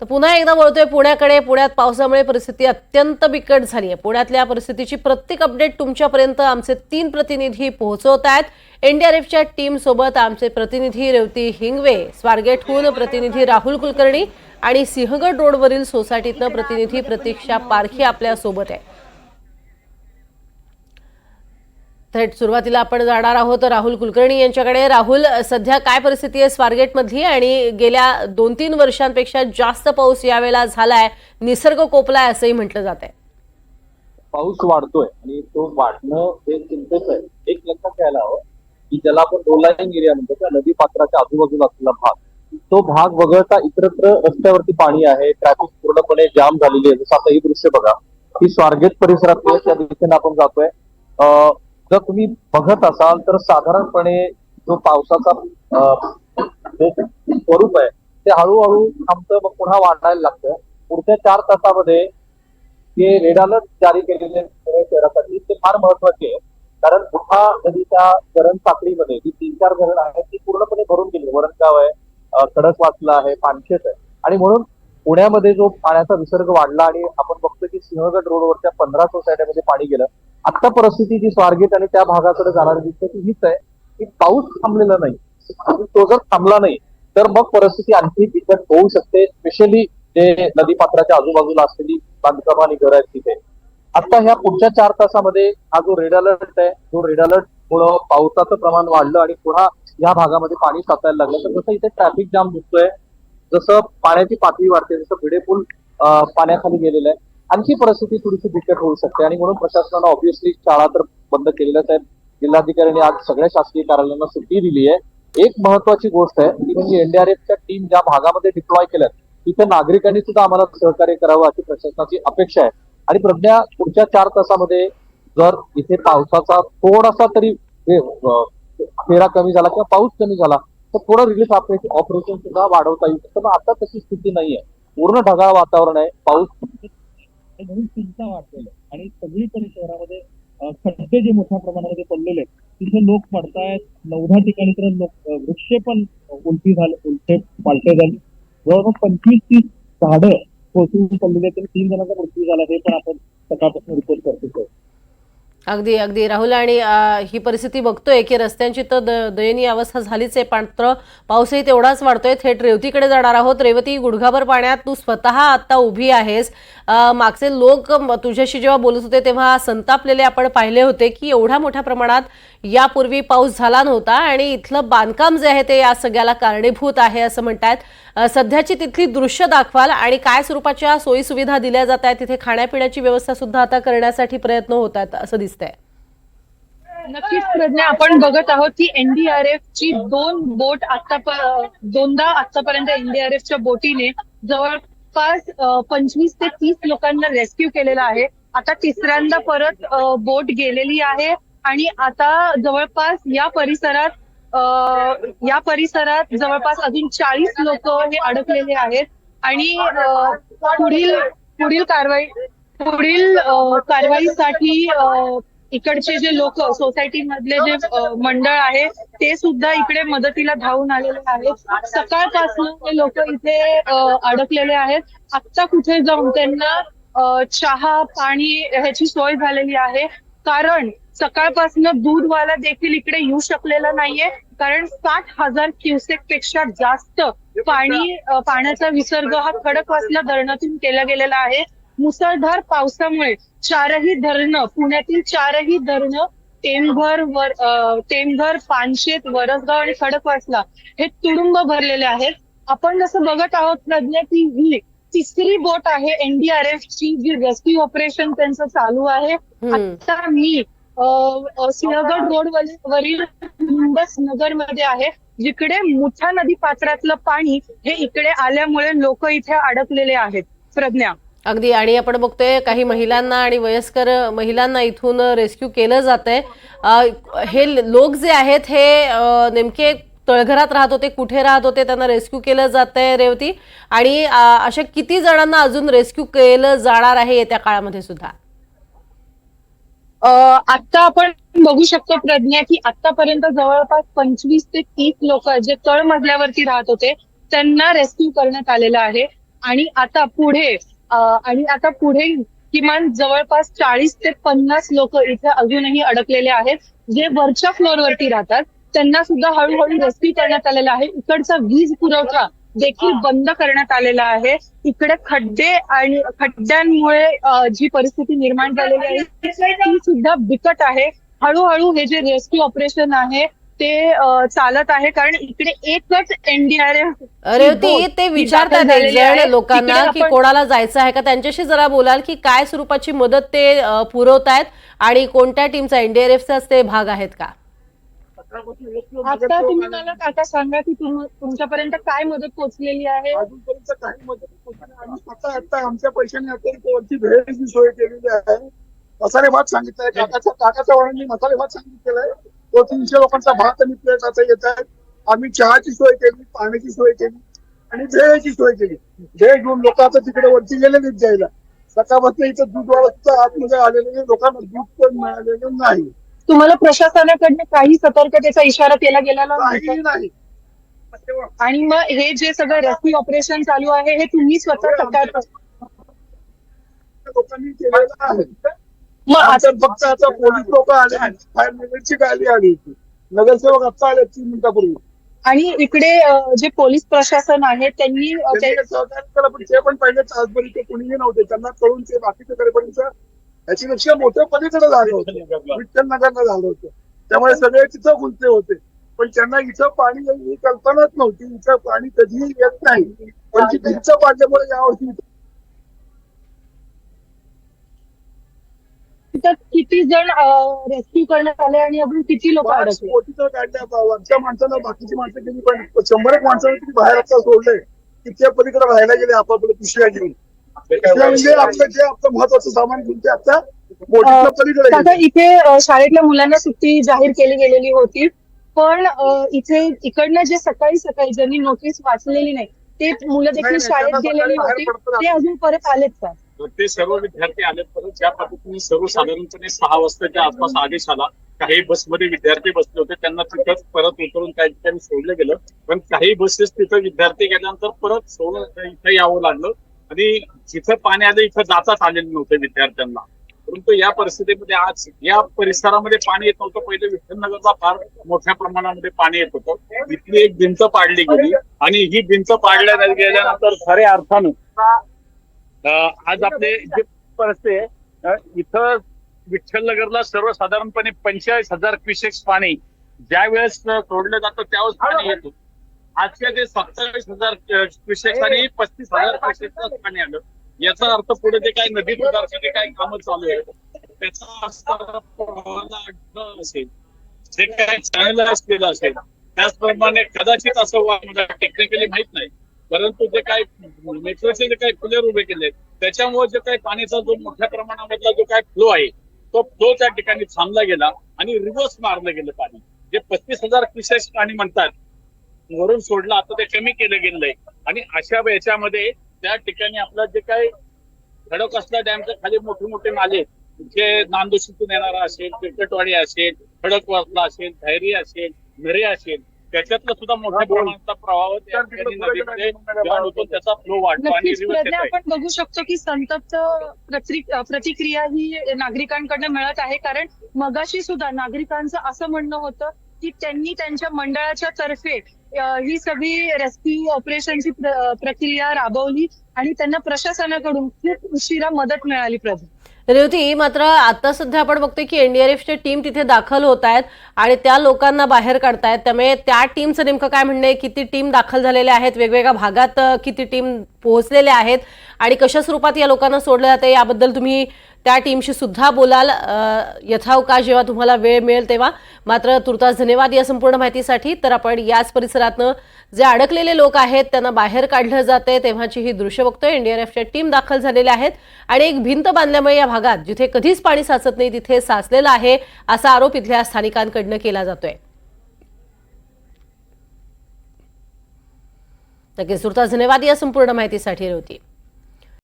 तर पुन्हा एकदा वळतोय पुण्याकडे पुण्यात पावसामुळे परिस्थिती अत्यंत बिकट झाली आहे. पुण्यातल्या परिस्थितीची प्रत्येक अपडेट तुमच्यापर्यंत आमचे तीन प्रतिनिधी पोहोचवत आहेत. एनडीआरएफच्या टीम सोबत आमचे प्रतिनिधी रेवती हिंगवे स्वारगेटहून प्रतिनिधी राहुल कुलकर्णी आणि सिंहगड रोडवरील सोसायटीतनं प्रतिनिधी प्रतीक्षा पारखी आपल्यासोबत आहे. थेट सुरुवातीला आपण जाणार आहोत राहुल कुलकर्णी यांच्याकडे. राहुल सध्या काय परिस्थिती आहे स्वारगेटमधली? आणि गेल्या दोन तीन वर्षांपेक्षा जास्त पाऊस यावेळेला झालाय निसर्ग कोपलाय असंही म्हटलं जात आहे पाऊस वाढतोय आणि तो वाढणं हे चिंतेचं आहे. एक लक्षात घ्यायला हवं की ज्याला आपण डोलाईन एरिया म्हणतो त्या नदी पात्राच्या आजूबाजूला असलेला भाग तो भाग वगळता इतरत्र रस्त्यावरती पाणी आहे ट्रॅफिक पूर्णपणे जाम झालेली आहे. जसं आता ही दृश्य बघा ही स्वारगेट परिसरात त्या दिशेने आपण जातोय. जर तुम्ही बघत असाल तर साधारणपणे जो पावसाचा जो स्वरूप आहे ते हळूहळू थांबतं मग पुन्हा वाढायला लागतं. पुढच्या चार तासामध्ये जे रेड अलर्ट जारी केलेले पुणे शहरासाठी ते फार महत्त्वाचे आहे. कारण मुठा नदीच्या धरण साखळीमध्ये जी तीन चार धरण आहेत ती पूर्णपणे भरून गेली. वरणगाव आहे अं, खडकवासला आहे पानशेत आहे. आणि म्हणून पुण्यामध्ये जो पाण्याचा विसर्ग वाढला आणि आपण बघतो की सिंहगड रोडवरच्या पंधरा सोसायट्यामध्ये पाणी गेलं आता परिस्थिती जी स्वारगेट आणि त्या भागाकडे जाणारी दिसते ती हीच आहे. की पाऊस थांबलेला नाही. आणि तो जर थांबला नाही तर मग परिस्थिती आणखी बिकट होऊ शकते स्पेशली जे नदीपात्राच्या आजूबाजूला असलेली बांधकाम आणि घर आहेत तिथे. आता ह्या पुढच्या चार तासामध्ये हा जो रेड अलर्ट आहे जो रेड अलर्ट मुळे पावसाचं प्रमाण वाढलं आणि पुन्हा या भागामध्ये पाणी साचायला लागलं तर जसं इथे ट्रॅफिक जाम दिसतोय जसं पाण्याची पातळी वाढते जसं भिडे पूल पाण्याखाली गेलेलं आहे. आणखी परिस्थिती थोडीशी बिकट होऊ शकते. आणि म्हणून प्रशासनानं ऑब्व्हियसली शाळा तर बंद केलेल्याच आहेत. जिल्हाधिकाऱ्यांनी आज सगळ्या शासकीय कार्यालयांना सुट्टी दिली आहे. एक महत्वाची गोष्ट आहे ती म्हणजे एनडीआरएफच्या टीम ज्या भागामध्ये डिप्लॉय केल्यात तिथे नागरिकांनी सुद्धा आम्हाला सहकार्य करावं अशी प्रशासनाची अपेक्षा आहे. आणि प्रज्ञा पुढच्या चार तासामध्ये जर इथे पावसाचा थोडासा तरी फेरा कमी झाला किंवा पाऊस कमी झाला तर थोडं रिलीफ ऑपरेशन सुद्धा वाढवता येईल. पण आता तशी स्थिती नाहीये. पूर्ण ढगाळ वातावरण आहे. पाऊस म्हणून चिंता वाटलेलं आणि सगळीकडे शहरामध्ये खड्डे जे मोठ्या प्रमाणामध्ये पडलेले आहेत तिथे लोक पडतायत. नवधा ठिकाणी तर लोक वृक्ष पण उलटी झाले उलटे पालटे झाले. जवळपास पंचवीस तीस झाडं कोसळून पडलेले आहेत. तीन जणांचा मृत्यू झाला हे पण आपण सकाळपासून रिपोर्ट करतो अगदी अगदी. राहुल आणि ही परिस्थिती बघतोय की रस्त्यांची तर द- दयनीय अवस्था झालीच आहे. मात्र पाऊसही तेवढाच वाढतोय. थेट रेवतीकडे जाणार आहोत. रेवती गुडघाभर पाण्यात तू स्वतः आता उभी आहेस. मागचे लोक तुझ्याशी जेव्हा बोलत होते तेव्हा संतापलेले आपण पाहिले होते की एवढ्या मोठ्या प्रमाणात यापूर्वी पाऊस झाला नव्हता आणि इथलं बांधकाम जे आहे ते या सगळ्याला कारणीभूत आहे असं म्हणतात सध्याची तिथली दृश्य दाखवाल आणि काय स्वरूपाच्या सोयी सुविधा दिल्या जात आहेत तिथे खाण्यापिण्याची व्यवस्था सुद्धा आता करण्यासाठी प्रयत्न होत आहेत असं दिसतंय. नक्कीच प्रज्ञा आपण बघत आहोत की एनडीआरएफ ची दोन बोट आता दोनदा आतापर्यंत एनडीआरएफच्या बोटीने जवळपास पंचवीस ते तीस लोकांना रेस्क्यू केलेला आहे. आता तिसऱ्यांदा परत बोट गेलेली आहे. आणि आता जवळपास या परिसरात या परिसरात जवळपास अजून चाळीस लोक हे अडकलेले आहेत. आणि पुढील पुढील कारवाई पुढील कारवाईसाठी इकडचे जे लोक सोसायटी मधले जे मंडळ आहे ते सुद्धा इकडे मदतीला धावून आलेले आहेत. सकाळपासून हे लोक इथे अडकलेले आहेत. आत्ता कुठे जाऊन त्यांना चहा पाणी ह्याची सोय झालेली आहे. कारण सकाळपासून दूधवाला देखील इकडे येऊ शकलेला नाहीये. कारण साठ हजार क्युसेकपेक्षा जास्त पाणी पाण्याचा विसर्ग हा खडकवासला धरणातून केला गेलेला आहे. मुसळधार पावसामुळे चारही धरणं पुण्यातील चारही धरणं टेमघर वर टेमघर पानशेत वरसगाव आणि खडकवासला हे तुडुंब भरलेले आहेत. आपण जसं बघत आहोत प्रज्ञा की ही तिसरी बोट आहे एनडीआरएफ ची जी रेस्क्यू ऑपरेशन त्यांचं चालू आहे. आता मी सिंहगड रोड वरील मुंबस नगरमध्ये आहे जिकडे मुठा नदी पात्रातलं पाणी हे इकडे आल्यामुळे लोक इथे अडकलेले आहेत प्रज्ञा. अगदी आणि आपण बघतोय काही महिलांना आणि वयस्कर महिलांना इथून रेस्क्यू केलं जात आहे हे लोक जे आहेत हे नेमके तळघरात राहत होते कुठे राहत होते त्यांना रेस्क्यू केलं जात आहे रेवती. आणि अशा किती जणांना अजून रेस्क्यू केलं जाणार आहे येत्या काळामध्ये सुद्धा? आता आपण बघू शकतो प्रज्ञा की आतापर्यंत जवळपास पंचवीस ते तीस लोक जे तळमजल्यावरती राहत होते त्यांना रेस्क्यू करण्यात आलेलं आहे. आणि आता पुढे आणि आता पुढे किमान जवळपास चाळीस ते पन्नास लोक इथे अजूनही अडकलेले आहेत. जे वरच्या फ्लोअरवरती राहतात त्यांना सुद्धा हळूहळू रेस्क्यू करण्यात आलेला आहे. इकडचा वीज पुरवठा देखील बंद करण्यात आलेला आहे. इकडे खड्डे आणि खड्ड्यांमुळे जी परिस्थिती निर्माण झालेली आहे ती सुद्धा बिकट आहे. हळूहळू हे जे रेस्क्यू ऑपरेशन आहे ते चालत आहे. कारण इकडे एकच एनडीआरएफ रेवती ते विचारतात लोकांना की कोणाला जायचं आहे का? त्यांच्याशी जरा बोलाल की काय स्वरूपाची मदत ते अ, पुरवतायत आणि कोणत्या टीमचा एनडीआरएफचाच ते भाग आहेत का? आता तुम्ही मला काका सांगा की तुम- तुमच्यापर्यंत काय मदत पोहोचलेली आहे? अजूनपर्यंत काही मदत पोहोचली नाही. आम्ही स्वतः आता आमच्या पैशाने वरची भेळची सोय केलेली आहे. मसाले भात सांगितलंय काकाच्या काकाच्या वडिलांनी मसाले भात सांगितलेला आहे. तो तीनशे लोकांचा भात आणि प्लेट आता येत आहे. आम्ही चहाची सोय केली पाण्याची सोय केली आणि भेळची सोय केली. भेळ घेऊन लोक आता तिकडे वरती गेलेलीच जायला. सकाळपासून इथं दूध वाढत आतमध्ये आलेले नाही. लोकांना दूध पण मिळालेलं नाही. तुम्हाला प्रशासनाकडनं काही सतर्कतेचा इशारा केला गेलेला नाही. आणि मग हे जे सगळं रेस्क्यू ऑपरेशन चालू आहे हे तुम्ही स्वतः सकाळ लोकांनी केलेलं आहे. मग आता आता फक्त आता पोलीस लोक आले फायर ब्रिगेडची गाडी आली होती. नगरसेवक आता आले तीन मिनिटापूर्वी. आणि इकडे अं, जे पोलीस प्रशासन आहे त्यांनी अं, ते- त्यांनी सहकार्य केलं पण ते पण पहिले तासभर इथे कुणीही नव्हते. त्यांना कळून ते बाकीच्या कडेपर्यंत याच्यापेक्षा मोठ्या पलीकडे झालं होतं. विठ्ठल नगरला झालं होतं. त्यामुळे सगळे तिथं गुंतले होते. पण त्यांना इथं पाणी येईल ही कल्पनाच नव्हती. इथं पाणी कधीही येत नाही. पण ती भिंत पाडल्यामुळे यावर्षी तिथं किती जण रेस्क्यू करण्यात आले आणि अजून किती लोक काढल्या वरच्या माणसाला बाकीची माणसं गेली पण शंभर एक माणसाला किती बाहेर आता सोडले. तिथल्या पलीकडे राहायला गेले आपापल्या पिशव्या घेऊन. म्हणजे आपलं जे आपलं महत्वाचं सामान घेऊन ते आता. इथे शाळेतल्या मुलांना सुट्टी जाहीर केली गेलेली होती. पण इथे इकडनं जे सकाळी सकाळी ज्यांनी नोटीस वाचलेली नाही ते मुलं देखील शाळेत गेलेली होती. ते अजून परत आलेत का? तर ते सर्व विद्यार्थी आले परत ज्या पद्धतीने सर्वसाधारणपणे सहा वाजताच्या आसपास आदेश आला काही बसमध्ये विद्यार्थी बसले होते त्यांना तिथंच परत उतरून काही ठिकाणी सोडलं गेलं. पण काही बसेस तिथं विद्यार्थी गेल्यानंतर परत सोडून इथं यावं लागलं. आणि जिथं पाणी आलं इथं जाताच आलेलं नव्हतं विद्यार्थ्यांना. परंतु या परिस्थितीमध्ये आज या परिसरामध्ये पाणी येत नव्हतं. पहिले विठ्ठलनगरला फार मोठ्या प्रमाणामध्ये पाणी येत होतं. इथली एक भिंत पाडली गेली आणि ही भिंत पाडल्या गेल्यानंतर खऱ्या अर्थानं आज आपले जे परिस्थिती इथं विठ्ठलनगरला सर्वसाधारणपणे पंचेचाळीस हजार क्युसेक्स पाणी ज्या वेळेस सोडलं जातं त्यावेळेस पाणी येत होतं. आजच्या ते सत्तावीस हजार क्युसेक्स आणि पस्तीस हजार क्युसेक्स पाणी आलं. याचा अर्थ पुढे जे काही नदी सुधारण्याचे काही कामं चालू आहेत त्याचा असेल जे काही चॅनलाइज केलं असेल त्याचप्रमाणे कदाचित असं मला टेक्निकली माहीत नाही परंतु जे काही मेट्रोचे जे काही प्लेअर उभे केले त्याच्यामुळे जे काही पाण्याचा जो मोठ्या प्रमाणामधला जो काही फ्लो आहे तो फ्लो त्या ठिकाणी थांबला गेला आणि रिव्हर्स मारलं गेलं पाणी. जे पस्तीस हजार क्युसेस पाणी म्हणतात वरून सोडलं आता ते कमी केलं गेलंय. आणि अशा याच्यामध्ये त्या ठिकाणी आपलं जे काही खडक असला डॅमच्या खाली मोठे मोठे नाले जे नांदोशीतून येणारा असेल तिरकटवाडी असेल खडकवासला असेल धैर्य असेल नरे असेल त्याच्यातला सुद्धा मोठ्या प्रमाणाचा होतो त्याचा फ्लो वाढतो आणि आपण बघू शकतो की संतप्त प्रति- प्रतिक्रिया ही नागरिकांकडनं मिळत आहे. कारण मगाशी सुद्धा नागरिकांचं असं म्हणणं होतं की त्यांनी त्यांच्या मंडळाच्या तर्फे ही सगळी रेस्क्यू ऑपरेशनची प्रक्रिया राबवली आणि त्यांना प्रशासनाकडून खूप उशिरा मदत मिळाली प्रभू. रेवती मात्र आता सध्या आपण बघतोय की एनडीआरएफची टीम तिथे दाखल होत आहेत आणि त्या लोकांना बाहेर काढतायत त्यामुळे त्या टीमचं नेमकं काय म्हणणं आहे? किती टीम दाखल झालेल्या आहेत? वेगवेगळ्या भागात किती टीम पोहोचलेल्या आहेत? आणि कशा स्वरूपात या लोकांना सोडलं जाते? याबद्दल तुम्ही त्या टीमशी सुद्धा बोलाल. यथावकाश जेव्हा तुम्हाला वेळ मिळेल तेव्हा. मात्र तुर्तास धन्यवाद या संपूर्ण माहितीसाठी. तर आपण याच परिसरातनं जे अडकलेले लोक आहेत त्यांना बाहेर काढलं जाते तेव्हाची ही दृश्य बघतोय. एनडीआरएफच्या टीम दाखल झालेल्या आहेत. आणि एक भिंत बांधल्यामुळे या भागात जिथे कधीच पाणी साचत नाही तिथे साचलेलं आहे असा आरोप इथल्या स्थानिकांकडनं केला जातोय. नक्कीच तुर्तास धन्यवाद या संपूर्ण माहितीसाठी होती